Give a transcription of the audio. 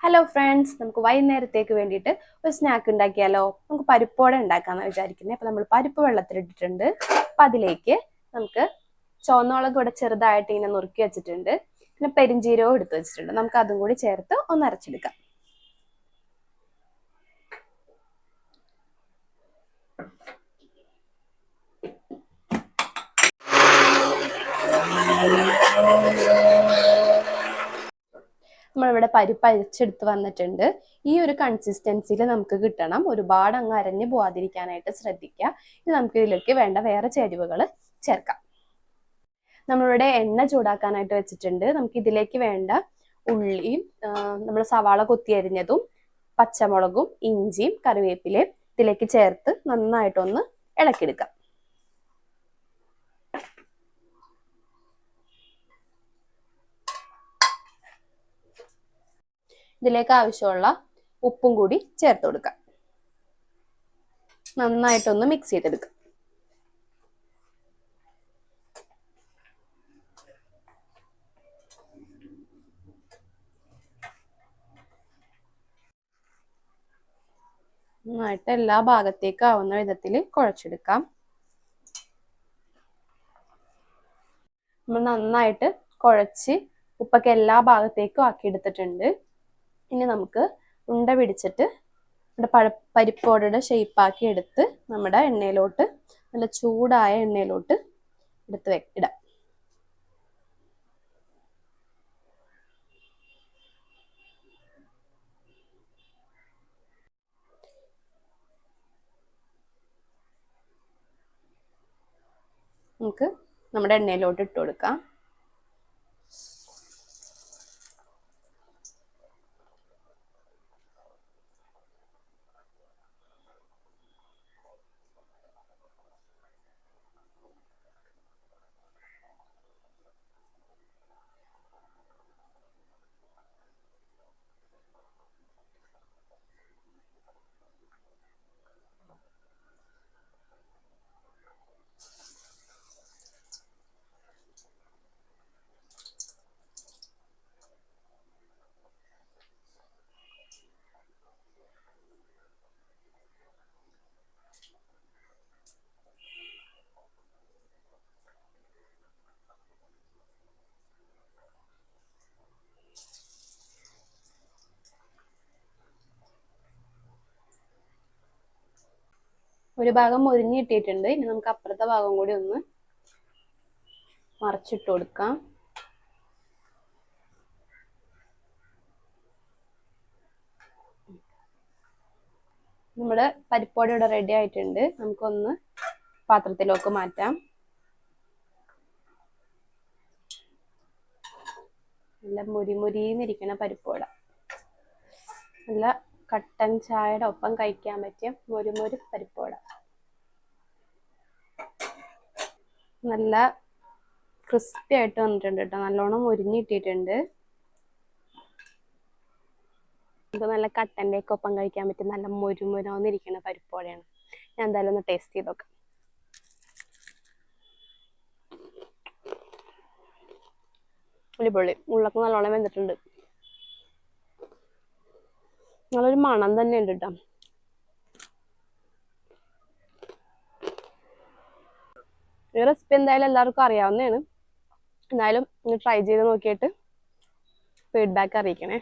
Hello friends നമുക്ക് വൈകുന്നേരത്തേക്ക് വേണ്ടിയിട്ട് ഒരു സ്നാക്ക് ഉണ്ടാക്കിയാലോ? നമുക്ക് പരിപ്പോടെ ഉണ്ടാക്കാമെന്ന് വിചാരിക്കുന്നത് അപ്പം നമ്മൾ പരിപ്പ് വെള്ളത്തിലിട്ടിട്ടുണ്ട് അപ്പം അതിലേക്ക് നമുക്ക് ചുവന്നോളക് ഇവിടെ ചെറുതായിട്ട് ഇങ്ങനെ നുറുക്കി വെച്ചിട്ടുണ്ട്. പിന്നെ പെരിഞ്ചീരവും എടുത്തു വെച്ചിട്ടുണ്ട്. നമുക്ക് അതും കൂടി ചേർത്ത് ഒന്ന് അരച്ചെടുക്കാം. നമ്മളിവിടെ പരിപ്പ് അരിച്ചെടുത്ത് വന്നിട്ടുണ്ട്. ഈ ഒരു കൺസിസ്റ്റൻസിയിൽ നമുക്ക് കിട്ടണം ഒരുപാട് അങ്ങ് അരഞ്ഞു പോവാതിരിക്കാനായിട്ട് ശ്രദ്ധിക്കുക. ഇനി നമുക്ക് ഇതിലേക്ക് വേണ്ട വേറെ ചേരുവകൾ ചേർക്കാം. നമ്മളിവിടെ എണ്ണ ചൂടാക്കാനായിട്ട് വെച്ചിട്ടുണ്ട്. നമുക്ക് ഇതിലേക്ക് വേണ്ട ഉള്ളിയും നമ്മൾ സവാള കൊത്തി അരിഞ്ഞതും പച്ചമുളകും ഇഞ്ചിയും കറിവേപ്പിലയും ഇതിലേക്ക് ചേർത്ത് നന്നായിട്ടൊന്ന് ഇളക്കിയെടുക്കാം. ഇതിലേക്ക് ആവശ്യമുള്ള ഉപ്പും കൂടി ചേർത്ത് കൊടുക്കാം. നന്നായിട്ടൊന്ന് മിക്സ് ചെയ്തെടുക്കാം. നന്നായിട്ട് എല്ലാ ഭാഗത്തേക്കും ആവുന്ന വിധത്തിൽ കുഴച്ചെടുക്കാം. നമ്മൾ നന്നായിട്ട് കുഴച്ച് ഉപ്പൊക്കെ എല്ലാ ഭാഗത്തേക്കും ആക്കി എടുത്തിട്ടുണ്ട് ഇനി നമുക്ക് ഉണ്ട പിടിച്ചിട്ട് നമ്മുടെ പഴ പരിപ്പോടയുടെ ഷേപ്പാക്കി എടുത്ത് നമ്മുടെ എണ്ണയിലോട്ട് നല്ല ചൂടായ എണ്ണയിലോട്ട് എടുത്ത് വെ ഇടാം. നമുക്ക് നമ്മുടെ എണ്ണയിലോട്ട് ഇട്ട് കൊടുക്കാം. ഒരു ഭാഗം മുരിഞ്ഞു കിട്ടിയിട്ടുണ്ട് ഇനി നമുക്ക് അപ്പുറത്തെ ഭാഗം കൂടി ഒന്ന് മറച്ചിട്ട് കൊടുക്കാം. നമ്മുടെ പരിപ്പോടെ ഇവിടെ റെഡി ആയിട്ടുണ്ട്. നമുക്കൊന്ന് പാത്രത്തിലേക്ക് മാറ്റാം. നല്ല മുരിമുരിന്നിരിക്കണ പരിപ്പോട നല്ല കട്ടൻ ചായയുടെ ഒപ്പം കഴിക്കാൻ പറ്റിയ മുരുമുരു പരിപ്പോട. നല്ല ക്രിസ്പി ആയിട്ട് വന്നിട്ടുണ്ട് കേട്ടോ. നല്ലോണം മുരിഞ്ഞിട്ടിട്ടുണ്ട് നമുക്ക് നല്ല കട്ടന്റെ ഒക്കെ ഒപ്പം കഴിക്കാൻ പറ്റും നല്ല മുരുമുരാന്നിരിക്കുന്ന പരിപ്പോടയാണ്. ഞാൻ എന്തായാലും ഒന്ന് ടേസ്റ്റ് ചെയ്ത് നോക്കാം. അടിപൊളി. ഉള്ളൊക്കെ നല്ലോണം വെന്തിട്ടുണ്ട്. നല്ലൊരു മണം തന്നെ ഉണ്ട് കേട്ടോ ഈ റെസിപ്പി എന്തായാലും എല്ലാവർക്കും അറിയാവുന്നതാണ്. എന്തായാലും ഒന്ന് ട്രൈ ചെയ്ത് നോക്കിയിട്ട് ഫീഡ്ബാക്ക് അറിയിക്കണേ.